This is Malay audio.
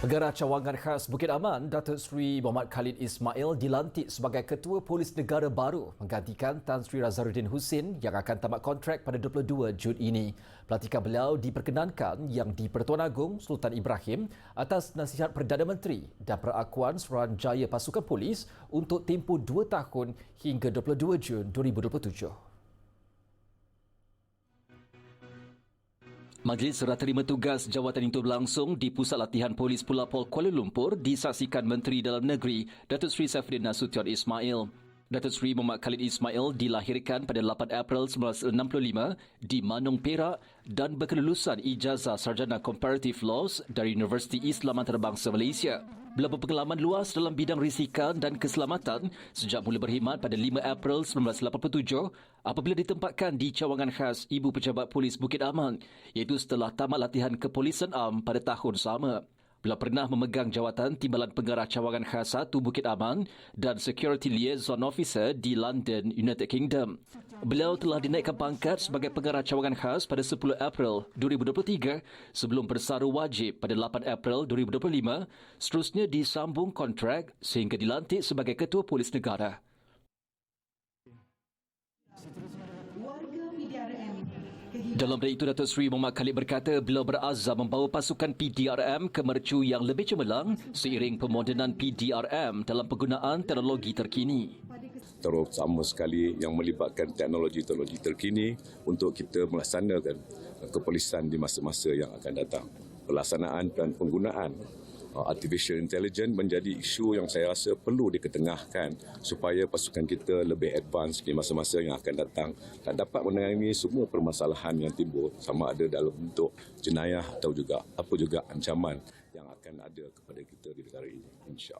Negara Cawangan Khas Bukit Aman, Datuk Seri Muhammad Khalid Ismail dilantik sebagai Ketua Polis Negara baru menggantikan Tan Sri Razaruddin Husin yang akan tamat kontrak pada 22 Jun ini. Pelantikan beliau diperkenankan yang di Pertuan Agong Sultan Ibrahim atas nasihat Perdana Menteri dan perakuan Suruhanjaya Pasukan Polis untuk tempoh dua tahun hingga 22 Jun 2027. Majlis serah terima tugas jawatan itu berlangsung di Pusat Latihan Polis Pulapol Kuala Lumpur disaksikan Menteri Dalam Negeri Datuk Seri Saifuddin Nasution Ismail. Datuk Seri Muhammad Khalid Ismail dilahirkan pada 8 April 1965 di Manung Perak dan berkelulusan ijazah sarjana Comparative Laws dari Universiti Islam Antarabangsa Malaysia. Beliau berpengalaman luas dalam bidang risikan dan keselamatan sejak mula berkhidmat pada 5 April 1987 apabila ditempatkan di cawangan khas Ibu Pejabat Polis Bukit Aman iaitu setelah tamat latihan kepolisan am pada tahun sama. Beliau pernah memegang jawatan Timbalan Pengarah Cawangan Khas 1 Bukit Aman dan Security Liaison Officer di London, United Kingdom. Beliau telah dinaikkan pangkat sebagai Pengarah Cawangan Khas pada 10 April 2023 sebelum bersaru wajib pada 8 April 2025, seterusnya disambung kontrak sehingga dilantik sebagai Ketua Polis Negara. Dalam dari itu, Datuk Seri Muhammad Khalid berkata beliau berazam membawa pasukan PDRM ke mercu yang lebih cemerlang seiring pemodenan PDRM dalam penggunaan teknologi terkini. Terutama sekali yang melibatkan teknologi-teknologi terkini untuk kita melaksanakan kepolisan di masa-masa yang akan datang. Pelaksanaan dan penggunaan Uh, artificial intelligence menjadi isu yang saya rasa perlu diketengahkan supaya pasukan kita lebih advance di masa-masa yang akan datang dan dapat menangani semua permasalahan yang timbul sama ada dalam bentuk jenayah atau juga apa juga ancaman yang akan ada kepada kita di negara ini insya